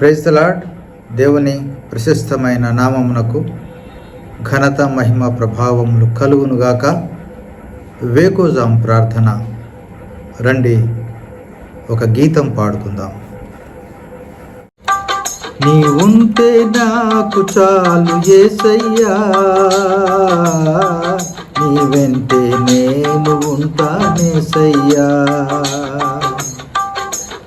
Praise the Lord దేవుని ప్రశస్తమైన నామమునకు ఘనత మహిమ ప్రభావములు కలుగునుగాక వేకోజాం ప్రార్థన. రండి ఒక గీతం పాడుకుందాం. నీ ఉంటే నాకు చాలు ఏసయ్యా. నీ వెంటే నేను ఉంటానేసయ్యా.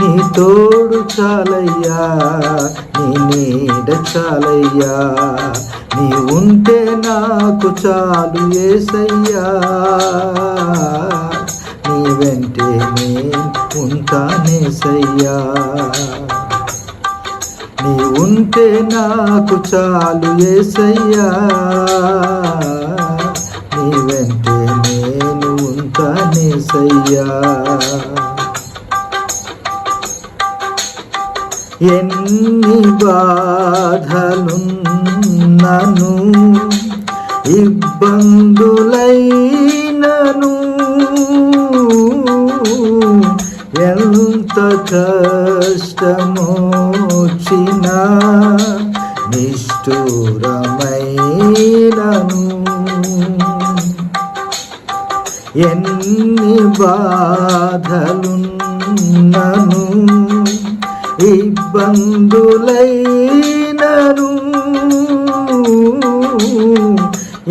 నీ తోడు చాలయ్యా నీ నీడ చాలయ్యా. నీ ఉంటే నాకు చాలు ఏసయ్యా. నీ వెంటే నేను ఉంటానేసయ్యా. నీ ఉంటే నాకు చాలు ఏసయ్యా. నీ వెంటే నేను ఉంటానేసయ్యా. ఎన్ని బాధలున్నను ఇబ్బందులైనను ఎంత కష్టమోచిన నిష్ఠూరమైనను. ఎన్ని బాధలున్నను ఇబ్బందులైనను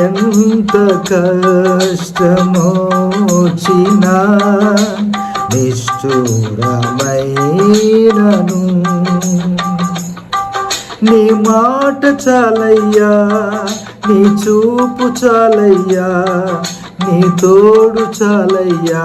ఎంత కష్టమోచిన నిష్ఠురమైనను. నీ మాట చాలయ్యా నీ చూపు చాలయ్యా నీ తోడు చాలయ్యా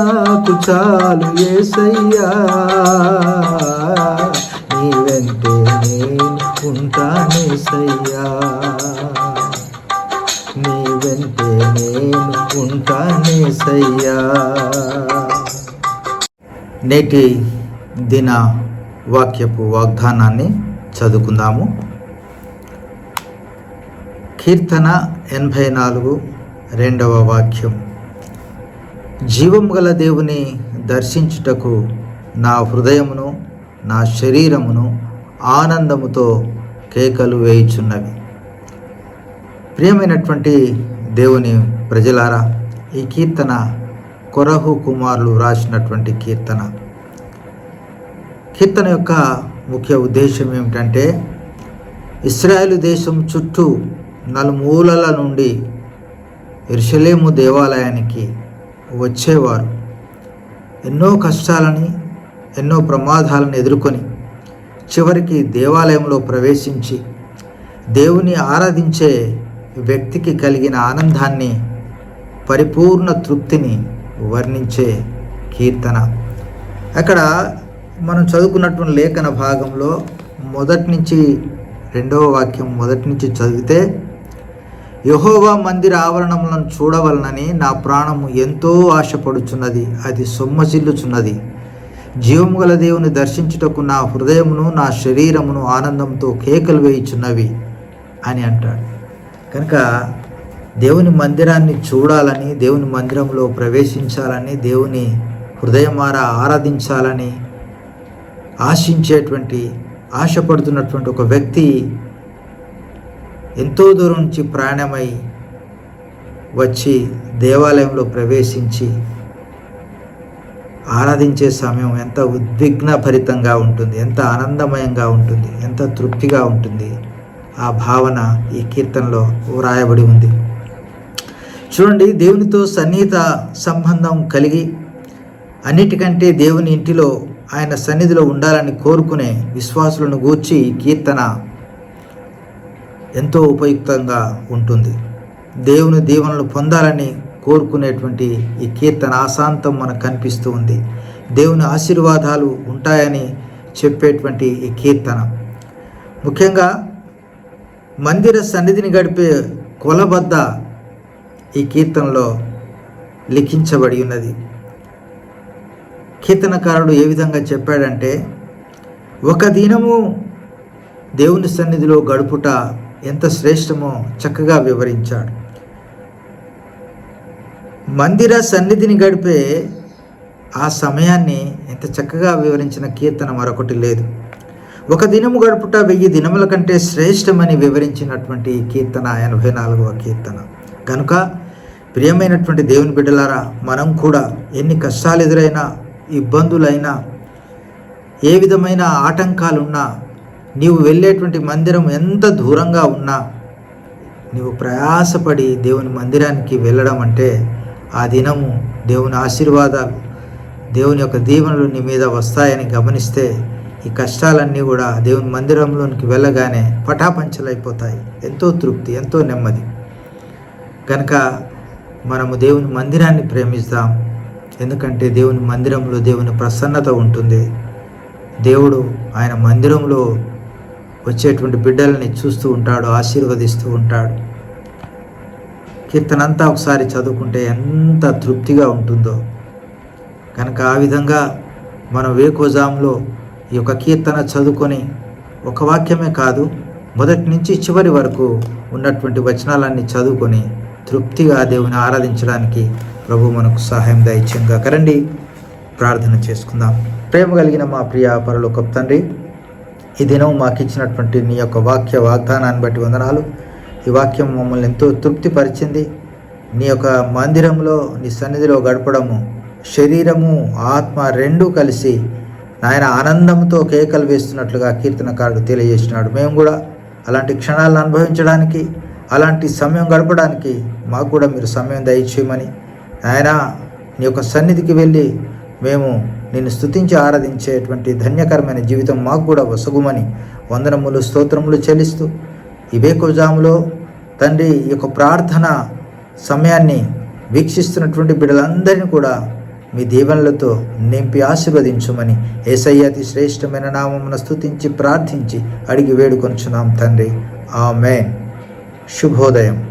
నాకు చాలు ఏసయ్యా. నీ వెంటే నేను ఉంటానేసయ్యా నీ వెంటే నేను ఉంటానేసయ్యా నేటి దిన వాక్యపు వాగ్దానాన్ని చదువుకుందాము. కీర్తన ఎనభై నాలుగు రెండవ వాక్యం. జీవము గల దేవుని దర్శించుటకు నా హృదయమును నా శరీరమును ఆనందముతో కేకలు వేయుచున్నవి. ప్రియమైనటువంటి దేవుని ప్రజలారా ఈ కీర్తన కొరహు కుమారులు రాసినటువంటి కీర్తన. కీర్తన యొక్క ముఖ్య ఉద్దేశం ఏమిటంటే ఇస్రాయేల్ దేశం చుట్టూ నలుమూలల నుండి ఇర్షలేము దేవాలయానికి వచ్చేవారు. ఎన్నో కష్టాలని ఎన్నో ప్రమాదాలను ఎదుర్కొని చివరికి దేవాలయంలో ప్రవేశించి దేవుని ఆరాధించే వ్యక్తికి కలిగిన ఆనందాన్ని పరిపూర్ణ తృప్తిని వర్ణించే కీర్తన. అక్కడ మనం చదువుకున్నటువంటి లేఖన భాగంలో మొదటి నుంచి రెండవ వాక్యం మొదటి నుంచి చదివితే యహోవా మందిర ఆవరణములను చూడవలనని నా ప్రాణము ఎంతో ఆశపడుచున్నది అది సొమ్మసిల్లుచున్నది జీవము గల దేవుని దర్శించుటకు నా హృదయమును నా శరీరమును ఆనందంతో కేకలు వేయుచున్నవి అని అంటాడు. కనుక దేవుని మందిరాన్ని చూడాలని దేవుని మందిరంలో ప్రవేశించాలని దేవుని హృదయమారా ఆరాధించాలని ఆశించేటువంటి ఆశపడుతున్నటువంటి ఒక వ్యక్తి ఎంతో దూరం నుంచి ప్రయాణమై వచ్చి దేవాలయంలో ప్రవేశించి ఆరాధించే సమయం ఎంత ఉద్విగ్నభరితంగా ఉంటుంది ఎంత ఆనందమయంగా ఉంటుంది ఎంత తృప్తిగా ఉంటుంది. ఆ భావన ఈ కీర్తనలో వ్రాయబడి ఉంది. చూడండి దేవునితో సన్నిహిత సంబంధం కలిగి అన్నిటికంటే దేవుని ఇంటిలో ఆయన సన్నిధిలో ఉండాలని కోరుకునే విశ్వాసులను గూర్చి ఈ కీర్తన ఎంతో ఉపయుక్తంగా ఉంటుంది. దేవుని దీవెనలు పొందాలని కోరుకునేటువంటి ఈ కీర్తన ఆశాంతం మనకు కనిపిస్తూ ఉంది. దేవుని ఆశీర్వాదాలు ఉంటాయని చెప్పేటువంటి ఈ కీర్తన. ముఖ్యంగా మందిర సన్నిధిని గడిపే కొలబద్ద ఈ కీర్తనలో లిఖించబడి ఉన్నది. కీర్తనకారుడు ఏ విధంగా చెప్పాడంటే ఒక దినము దేవుని సన్నిధిలో గడుపుట ఎంత శ్రేష్టమో చక్కగా వివరించాడు. మందిర సన్నిధిని గడిపే ఆ సమయాన్ని ఎంత చక్కగా వివరించిన కీర్తన మరొకటి లేదు. ఒక దినము గడుపుట వెయ్యి దినముల కంటే శ్రేష్టమని వివరించినటువంటి కీర్తన ఎనభై నాలుగవ కీర్తన. కనుక ప్రియమైనటువంటి దేవుని బిడ్డలారా మనం కూడా ఎన్ని కష్టాలు ఎదురైనా ఇబ్బందులైనా ఏ విధమైన ఆటంకాలున్నా నీవు వెళ్ళేటువంటి మందిరం ఎంత దూరంగా ఉన్నా నీవు ప్రయాసపడి దేవుని మందిరానికి వెళ్ళడం అంటే ఆ దినము దేవుని ఆశీర్వాదాలు దేవుని యొక్క దీవెనలు నీ మీద వస్తాయని గమనిస్తే ఈ కష్టాలన్నీ కూడా దేవుని మందిరంలోనికి వెళ్ళగానే పటాపంచలైపోతాయి. ఎంతో తృప్తి ఎంతో నెమ్మది. కనుక మనము దేవుని మందిరాన్ని ప్రేమిస్తాం. ఎందుకంటే దేవుని మందిరంలో దేవుని ప్రసన్నత ఉంటుంది. దేవుడు ఆయన మందిరంలో వచ్చేటువంటి బిడ్డల్ని చూస్తూ ఉంటాడు ఆశీర్వదిస్తూ ఉంటాడు. కీర్తన అంతా ఒకసారి చదువుకుంటే ఎంత తృప్తిగా ఉంటుందో. కనుక ఆ విధంగా మనం వేకోజాంలో ఈ యొక్క కీర్తన చదువుకొని ఒక వాక్యమే కాదు మొదటి నుంచి చివరి వరకు ఉన్నటువంటి వచనాలన్నీ చదువుకొని తృప్తిగా దేవుని ఆరాధించడానికి ప్రభు మనకు సహాయం దయచేయంగా కరండి ప్రార్థన చేసుకుందాం. ప్రేమ కలిగిన మా ప్రియ పరలోకప్ తండ్రి ఈ దినం మాకు ఇచ్చినటువంటి నీ యొక్క వాక్య వాగ్దానాన్ని బట్టి వందనాలు. ఈ వాక్యం మమ్మల్ని ఎంతో తృప్తిపరిచింది. నీ యొక్క మందిరంలో నీ సన్నిధిలో గడపడము శరీరము ఆత్మ రెండూ కలిసి నాయన ఆనందంతో కేకలు వేస్తున్నట్లుగా కీర్తనకారుడు తెలియజేసినాడు మేము కూడా అలాంటి క్షణాలను అనుభవించడానికి అలాంటి సమయం గడపడానికి మాకు కూడా మీరు సమయం దయచేయమని ఆయన నీ యొక్క సన్నిధికి వెళ్ళి మేము నిన్ను స్తుతించి ఆరాధించేటువంటి ధన్యకరమైన జీవితం మాకు కూడా వసగుమని వందనములు స్తోత్రములు చెల్లిస్తూ ఈ తండ్రి ఈ యొక్క ప్రార్థన సమయాన్ని వీక్షిస్తున్నటువంటి బిడ్డలందరినీ కూడా మీ దీవెనలతో నింపి ఆశీర్వదించుమని ఏసయ్య అతి శ్రేష్టమైన నామమున స్థుతించి ప్రార్థించి అడిగి వేడుకొంచున్నాం తండ్రి. ఆమె శుభోదయం.